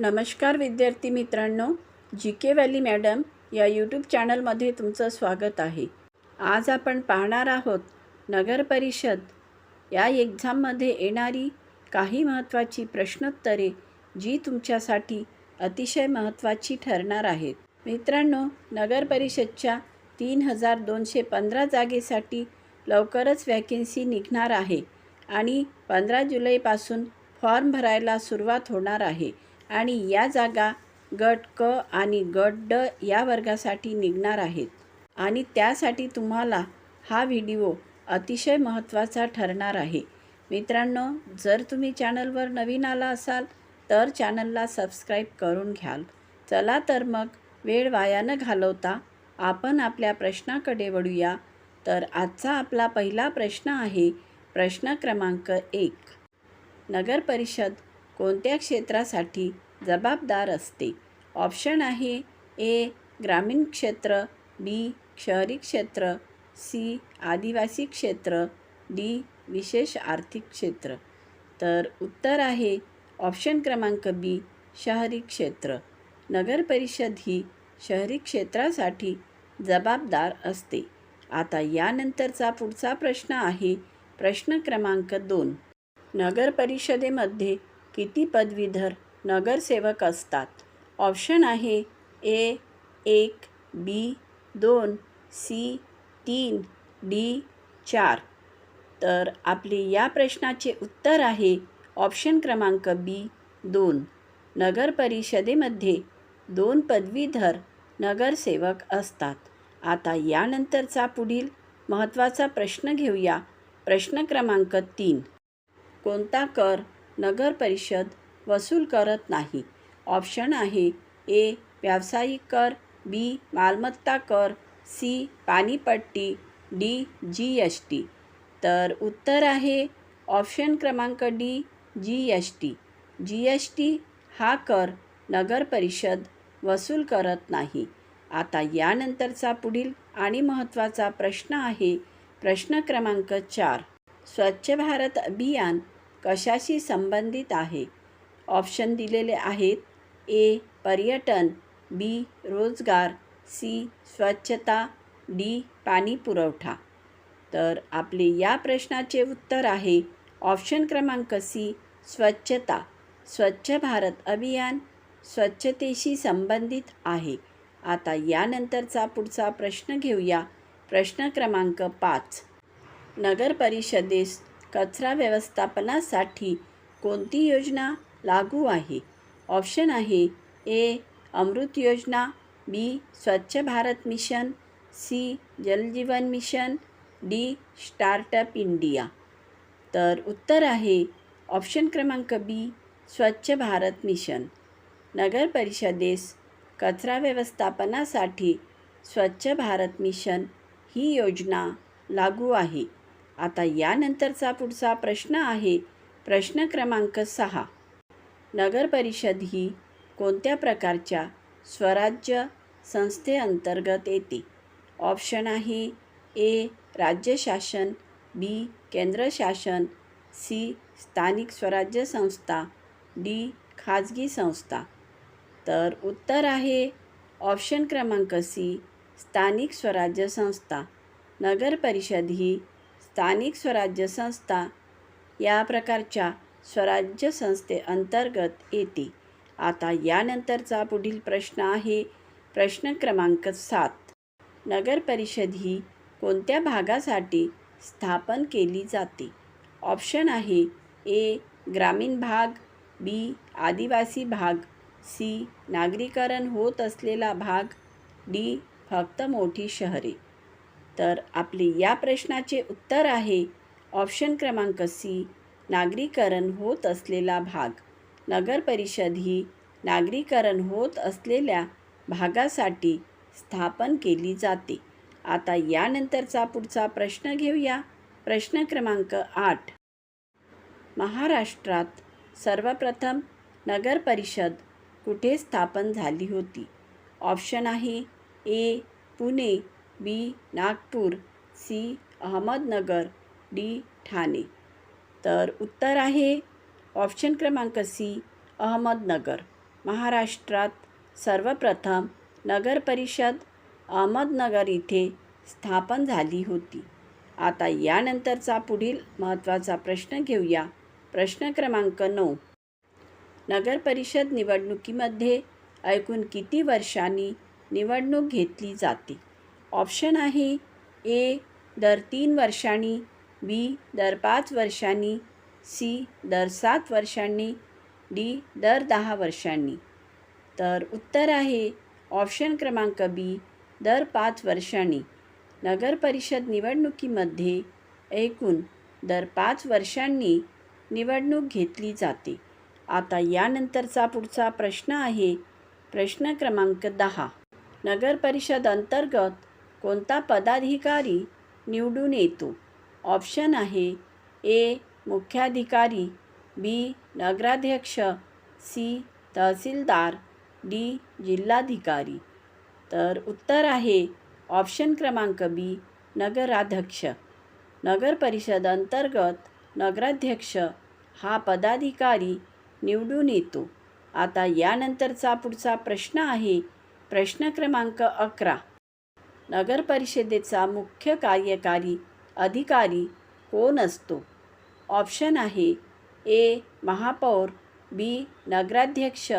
नमस्कार विद्यार्थी मित्रांनो जी के व्हॅली मॅडम या यूट्यूब चॅनलमध्ये तुमचं स्वागत आहे. आज आपण पाहणार आहोत नगरपरिषद या एक्झाममध्ये येणारी काही महत्त्वाची प्रश्नोत्तरे जी तुमच्यासाठी अतिशय महत्त्वाची ठरणार आहेत. मित्रांनो नगरपरिषदच्या तीन हजार दोनशे पंधरा जागेसाठी लवकरच वॅकेन्सी निघणार आहे आणि पंधरा जुलैपासून फॉर्म भरायला सुरुवात होणार आहे. आणि या जागा गट क आणि गट ड या वर्गासाठी निघणार आहेत. आणि त्यासाठी तुम्हाला हा व्हिडिओ अतिशय महत्त्वाचा ठरणार आहे. मित्रांनो जर तुम्ही चॅनलवर नवीन आला असाल तर चॅनलला सबस्क्राईब करून घ्याल. चला तर मग वेळ वाया न घालवता आपण आपल्या प्रश्नाकडे वळूया. तर आजचा आपला पहिला प्रश्न आहे प्रश्न क्रमांक एक. नगर परिषद कोणत्या क्षेत्रासाठी जबाबदार असते? ऑप्शन आहे ए ग्रामीण क्षेत्र बी शहरी क्षेत्र सी आदिवासी क्षेत्र डी विशेष आर्थिक क्षेत्र. तर उत्तर आहे ऑप्शन क्रमांक बी शहरी क्षेत्र. नगरपरिषद ही शहरी क्षेत्रासाठी जबाबदार असते. आता यानंतरचा पुढचा प्रश्न आहे प्रश्न क्रमांक दोन. नगर परिषदेमध्ये किती पदवीधर नगरसेवक असतात? ऑप्शन आहे ए एक बी दोन सी तीन डी चार. तर आपले या प्रश्नाचे उत्तर आहे ऑप्शन क्रमांक बी दोन. नगर परिषदेमध्ये दोन पदवीधर नगरसेवक असतात. आता यानंतरचा पुढील महत्त्वाचा प्रश्न घेऊया. प्रश्न क्रमांक तीन. कोणता कर नगर परिषद वसूल करत नाही. ऑप्शन आहे ए व्यावसायिक कर बी मालमत्ता कर सी पाणीपट्टी डी जी एस टी. तर उत्तर आहे ऑप्शन क्रमांक D G S T. G S T हा कर नगर परिषद वसूल करत नाही. आता यानंतरचा पुढील आणि महत्त्वाचा प्रश्न आहे. प्रश्न क्रमांक चार. स्वच्छ भारत अभियान कशाशी संबंधित आहे? ऑप्शन दिलेले आहेत. ए. पर्यटन बी. रोजगार सी. स्वच्छता डी. पाणी पुरवठा. तर आपले या प्रश्नाचे उत्तर आहे. ऑप्शन क्रमांक सी. स्वच्छता स्वच्छ भारत अभियान स्वच्छतेशी संबंधित आहे. आता यानंतरचा पुढचा प्रश्न घेऊया. प्रश्न क्रमांक पाच. नगर परिषदेस कचरा व्यवस्थापनासाठी कोणती योजना लागू आहे? ऑप्शन आहे ए अमृत योजना B Swachh Bharat mission C Jaljeevan mission D startup India. तर उत्तर आहे ऑप्शन क्रमांक बी स्वच्छ भारत मिशन. नगर परिषदेस कचरा व्यवस्थापनासाठी स्वच्छ भारत मिशन ही योजना लागू आहे. आता यानंतरचा पुढचा प्रश्न आहे. प्रश्न क्रमांक सहा. नगर परिषद ही कोणत्या प्रकारच्या स्वराज्य संस्थेअंतर्गत येते? ऑप्शन आहे ए. राज्य शासन बी. केंद्र शासन सी. स्थानिक स्वराज्य संस्था डी. खाजगी संस्था. तर उत्तर आहे ऑप्शन क्रमांक सी. स्थानिक स्वराज्य संस्था. नगर परिषद ही स्थानिक स्वराज्य संस्था या प्रकारच्या स्वराज्य संस्थेअंतर्गत येते. आता यानंतरचा पुढील प्रश्न आहे. प्रश्न क्रमांक सात. नगर परिषद ही कोणत्या भागासाठी स्थापन केली जाते? ऑप्शन आहे ए. ग्रामीण भाग बी. आदिवासी भाग सी. नागरीकरण होत असलेला भाग डी. फक्त मोठी शहरे. तर आपले या प्रश्नाचे उत्तर आहे ऑप्शन क्रमांक सी नागरीकरण होत असलेला भाग. नगर परिषद ही नागरीकरण होत असलेल्या भागासाठी स्थापन केली जाते. आता यानंतरचा पुढचा प्रश्न घेऊया. प्रश्न क्रमांक आठ. महाराष्ट्रात सर्वप्रथम नगर परिषद कुठे स्थापन झाली होती? ऑप्शन आहे A Pune. B. Nagpur C. Ahmednagar D. Thane. तर उत्तर आहे. ऑप्शन क्रमांक सी. अहमदनगर. महाराष्ट्रात सर्वप्रथम नगरपरिषद अहमदनगर इथे स्थापन झाली होती. आता यानंतरचा पुढील महत्त्वाचा प्रश्न घेऊया. प्रश्न क्रमांक नऊ. नगरपरिषद निवडणुकीमध्ये ऐकून किती वर्षांनी निवडणूक घेतली जाते? ऑप्शन आहे ए दर तीन वर्षांनी बी दर पाच वर्षांनी सी दर सात वर्षांनी डी दर दहा वर्षांनी. तर उत्तर आहे ऑप्शन क्रमांक बी दर पाच वर्षांनी. नगरपरिषद निवडणुकीमध्ये एकूण दर पाच वर्षांनी निवडणूक घेतली जाते. आता यानंतरचा पुढचा प्रश्न आहे. प्रश्न क्रमांक दहा. नगरपरिषद अंतर्गत कोणता पदाधिकारी निवडून येतो? ऑप्शन आहे ए मुख्याधिकारी बी नगराध्यक्ष सी तहसीलदार डी जिल्हाधिकारी. तर उत्तर आहे ऑप्शन क्रमांक बी नगराध्यक्ष. नगरपरिषद अंतर्गत नगराध्यक्ष हा पदाधिकारी निवडून येतो. आता यानंतरचा पुढचा प्रश्न आहे प्रश्न क्रमांक अकरा. नगरपरिषदेचा मुख्य कार्यकारी अधिकारी कोण असतो? ऑप्शन आहे ए. महापौर बी. नगराध्यक्ष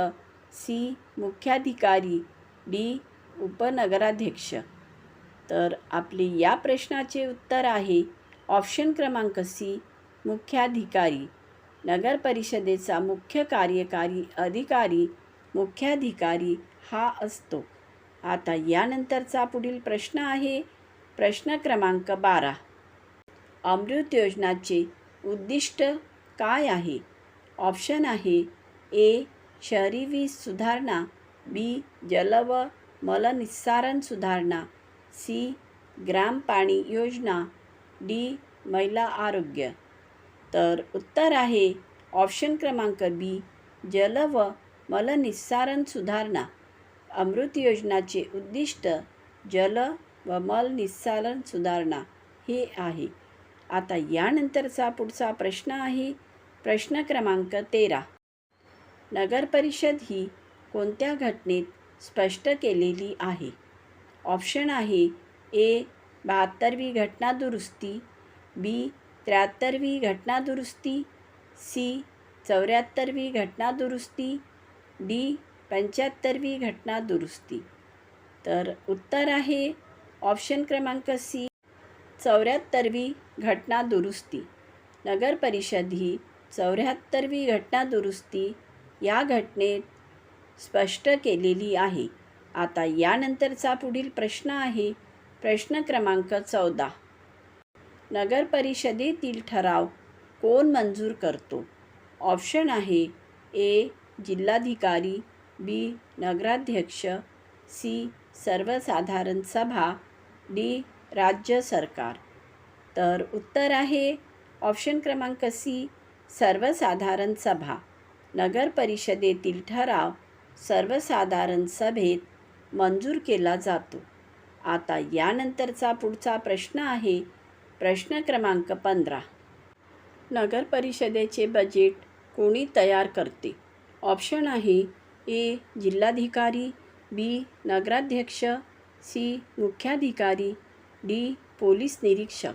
सी. मुख्याधिकारी डी. उपनगराध्यक्ष. तर आपले या प्रश्नाचे उत्तर आहे ऑप्शन क्रमांक सी. मुख्याधिकारी. नगरपरिषदेचा मुख्य कार्यकारी अधिकारी मुख्याधिकारी हा असतो. आता यानंतरचा पुढील प्रश्न आहे. प्रश्न क्रमांक बारा. अमृत योजनाचे उद्दिष्ट काय आहे? ऑप्शन आहे ए. शहरी वीज सुधारणा बी. जल व मलनिस्सारण सुधारणा सी. ग्राम पाणी योजना डी. महिला आरोग्य. तर उत्तर आहे ऑप्शन क्रमांक बी. जल व मलनिस्सारण सुधारणा. अमृत योजनाचे उद्दिष्ट जल व मल निस्सारण सुधारणा हे आहे. आता यानंतरचा पुढचा प्रश्न आहे. प्रश्न क्रमांक तेरा. नगरपरिषद ही कोणत्या घटनेत स्पष्ट केलेली आहे? ऑप्शन आहे ए बहात्तरवी घटना दुरुस्ती बी त्र्याहत्तरवी घटना दुरुस्ती सी चौऱ्याहत्तरवी घटना दुरुस्ती डी पंच्याहत्तरवी घटना दुरुस्ती. तर उत्तर आहे ऑप्शन क्रमांक सी चौऱ्याहत्तरवी घटना दुरुस्ती. नगर परिषद ही चौऱ्याहत्तरवी घटना दुरुस्ती या घटनेत स्पष्ट केलेली आहे. आता यानंतरचा पुढील प्रश्न आहे प्रश्न क्रमांक चौदा. नगर परिषदेतील ठराव कोण मंजूर करतो? ऑप्शन आहे ए जिल्हाधिकारी बी नगराध्यक्ष सी. सर्वसाधारण सभा डी. राज्य सरकार. तर उत्तर आहे ऑप्शन क्रमांक सी. सर्वसाधारण सभा. नगर परिषदेतील ठराव सर्वसाधारण सभेत मंजूर केला जातो. आता यानंतरचा पुढचा प्रश्न आहे प्रश्न क्रमांक पंधरा. नगर परिषदेचे बजेट कोणी तयार करते? ऑप्शन आहे ए जिल्हाधिकारी बी नगराध्यक्ष सी मुख्याधिकारी डी पोलीस निरीक्षक.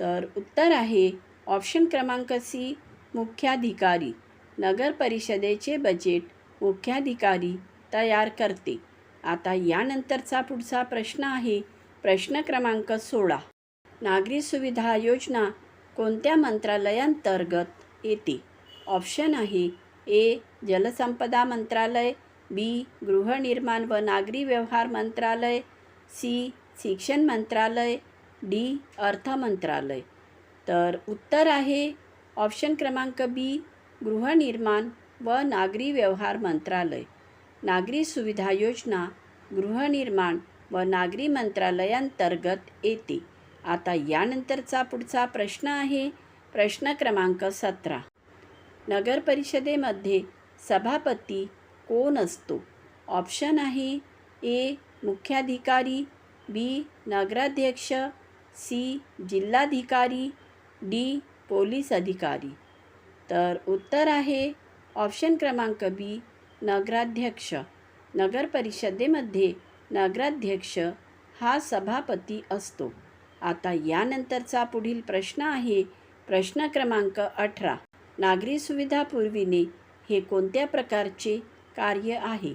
तर उत्तर आहे ऑप्शन क्रमांक सी मुख्याधिकारी. नगर परिषदेचे बजेट मुख्याधिकारी तयार करते. आता यानंतरचा पुढचा प्रश्न आहे प्रश्न क्रमांक सोळा. नागरी सुविधा योजना कोणत्या मंत्रालयांतर्गत येते? ऑप्शन आहे ए. जलसंपदा मंत्रालय बी. गृहनिर्माण व नागरी व्यवहार मंत्रालय सी. शिक्षण मंत्रालय डी. अर्थ मंत्रालय. तर उत्तर आहे ऑप्शन क्रमांक बी. गृहनिर्माण व नागरी व्यवहार मंत्रालय. नागरी सुविधा योजना गृहनिर्माण व नागरी मंत्रालयांतर्गत येते. आता यानंतरचा पुढचा प्रश्न आहे. प्रश्न क्रमांक सतरा. नगर परिषदेमध्ये सभापती कोण असतो? ऑप्शन आहे ए. मुख्याधिकारी बी. नगराध्यक्ष सी. जिल्हाधिकारी डी. पोलीस अधिकारी. तर उत्तर आहे ऑप्शन क्रमांक बी नगराध्यक्ष. नगर परिषदेमध्ये नगराध्यक्ष हा सभापती असतो. आता यानंतरचा पुढील प्रश्न आहे. प्रश्न क्रमांक अठरा. नागरी सुविधा पुरविणे हे कोणत्या प्रकारचे कार्य आहे?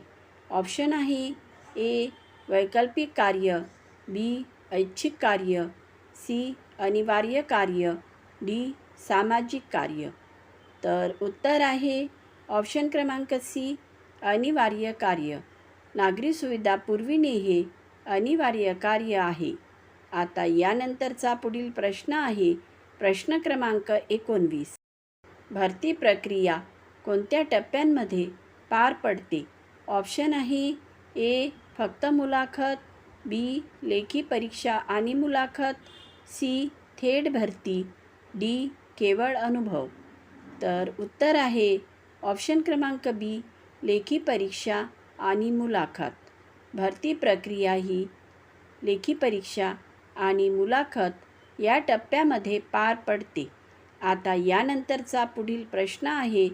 ऑप्शन आहे ए वैकल्पिक कार्य बी ऐच्छिक कार्य सी अनिवार्य कार्य डी सामाजिक कार्य. तर उत्तर आहे ऑप्शन क्रमांक सी अनिवार्य कार्य. नागरी सुविधा पुरविणे हे अनिवार्य कार्य आहे. आता यानंतरचा पुढील प्रश्न आहे. प्रश्न क्रमांक एकोणवीस. भरती प्रक्रिया कोणत्या टप्प्यांमध्ये पार पडते? ऑप्शन आहे ए फक्त मुलाखत बी लेखी परीक्षा आणि मुलाखत सी थेट भरती डी केवळ अनुभव. तर उत्तर आहे ऑप्शन क्रमांक बी लेखी परीक्षा आणि मुलाखत. भरती प्रक्रिया ही लेखी परीक्षा आणि मुलाखत या टप्प्यामध्ये पार पडते. आता यानंतरचा पुढील प्रश्न आहे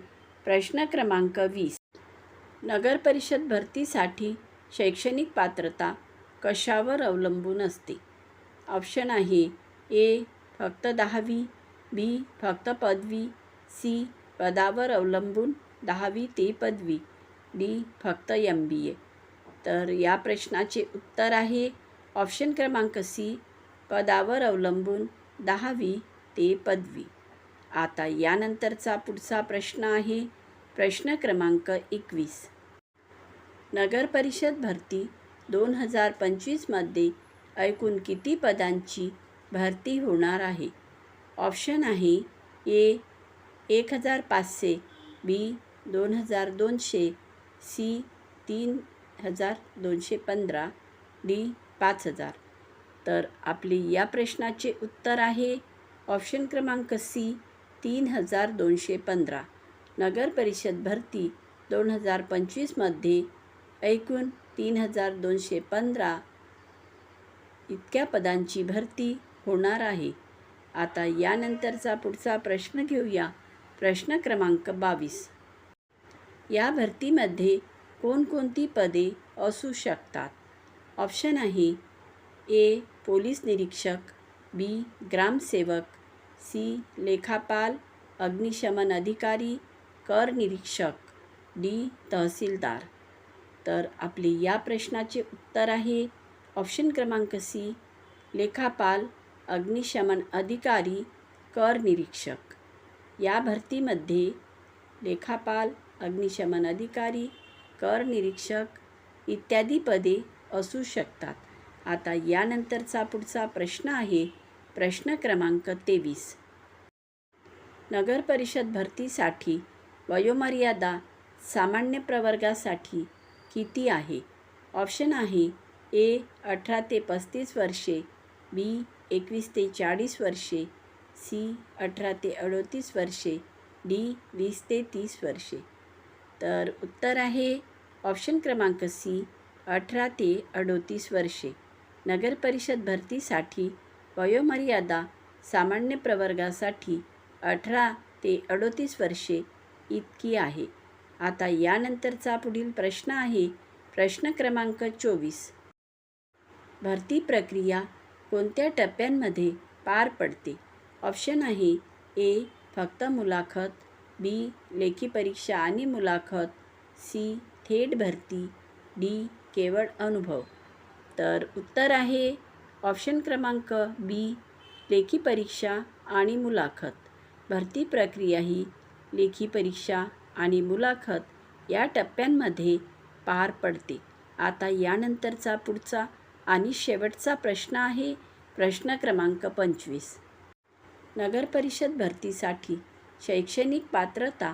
प्रश्न क्रमांक वीस. नगर परिषद भरतीसाठी शैक्षणिक पात्रता कशावर अवलंबून असते? ऑप्शन आहे ए फक्त दहावी बी फक्त पदवी सी पदावर अवलंबून दहावी ते पदवी डी फक्त एम बी ए तर या प्रश्नाचे उत्तर आहे ऑप्शन क्रमांक सी पदावर अवलंबून दहावी ते पदवी. आता यानंतरचा पुढचा प्रश्न आहे प्रश्न क्रमांक एकवीस. नगरपरिषद भरती दोन हजार पंचवीसमध्ये एकूण किती पदांची भरती होणार आहे? ऑप्शन आहे ए एक हजार पाचशे बी दोन हजार दोनशे सी तीन हजार दोनशे पंधरा डी पाच हजार. तर आपले या प्रश्नाचे उत्तर आहे ऑप्शन क्रमांक सी तीन हजार दोनशे पंधरा. नगर परिषद भरती दोन हजार पंचवीसमध्ये एकूण तीन हजार दोनशे पंधरा इतक्या पदांची भरती होणार आहे. आता यानंतरचा पुढचा प्रश्न घेऊया. प्रश्न क्रमांक बावीस. या भरतीमध्ये कोणकोणती पदे असू शकतात? ऑप्शन आहे ए पोलीस निरीक्षक बी ग्रामसेवक सी. लेखापाल अग्निशमन अधिकारी कर निरीक्षक डी. तहसीलदार. तर आपले या प्रश्नाचे उत्तर आहे. ऑप्शन क्रमांक सी. लेखापाल अग्निशमन अधिकारी कर निरीक्षक. या भरतीमध्ये लेखापाल अग्निशमन अधिकारी कर निरीक्षक इत्यादी पदे असू शकतात. आता यानंतरचा पुढचा प्रश्न आहे. प्रश्न क्रमांक तेवीस. नगर परिषद भरतीसाठी वयोमर्यादा सामान्य प्रवर्गासाठी किती आहे? ऑप्शन आहे ए, अठरा ते पस्तीस वर्षे, बी, एकवीस ते चाळीस वर्षे, सी, अठरा ते अडोतीस वर्षे, डी, वीस ते तीस वर्षे. तर उत्तर आहे ऑप्शन क्रमांक सी, अठरा ते अडोतीस वर्षे. नगर परिषद भरतीसाठी वयोमर्यादा सामान्य प्रवर्गासाठी अठरा ते अडोतीस वर्षे इतकी आहे. आता यानंतरचा पुढील प्रश्न आहे. प्रश्न क्रमांक चोवीस. भरती प्रक्रिया कोणत्या टप्प्यांमध्ये पार पडते? ऑप्शन आहे ए फक्त मुलाखत बी लेखी परीक्षा आणि मुलाखत सी थेट भरती डी केवळ अनुभव. तर उत्तर आहे ऑप्शन क्रमांक बी लेखी परीक्षा आणि मुलाखत. भरती प्रक्रिया ही लेखी परीक्षा आणि मुलाखत या टप्प्यांमध्ये पार पडते. आता यानंतरचा पुढचा आणि शेवटचा प्रश्न आहे. प्रश्न क्रमांक पंचवीस. नगरपरिषद भरतीसाठी शैक्षणिक पात्रता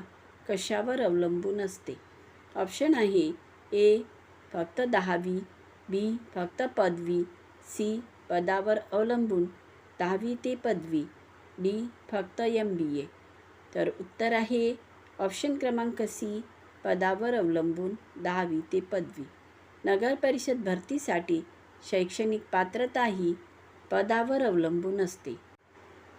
कशावर अवलंबून असते? ऑप्शन आहे ए फक्त दहावी बी फक्त पदवी सी पदावर अवलंबून दहावी ते पदवी डी फक्त एम बी ए तर उत्तर आहे ऑप्शन क्रमांक सी पदावर अवलंबून दहावी ते पदवी. नगर परिषद भरतीसाठी शैक्षणिक पात्रता ही पदावर अवलंबून असते.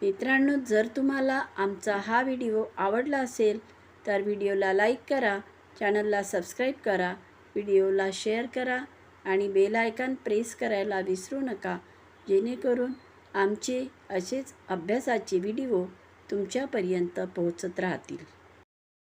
मित्रांनो जर तुम्हाला आमचा हा व्हिडिओ आवडला असेल तर व्हिडिओला लाईक करा चॅनलला सबस्क्राईब करा व्हिडिओला शेअर करा आणि बेल आयकॉन प्रेस करायला विसरू नका. जेणेकरून आमचे असेच अभ्यासाचे व्हिडिओ तुमच्यापर्यंत पोहोचत राहतील.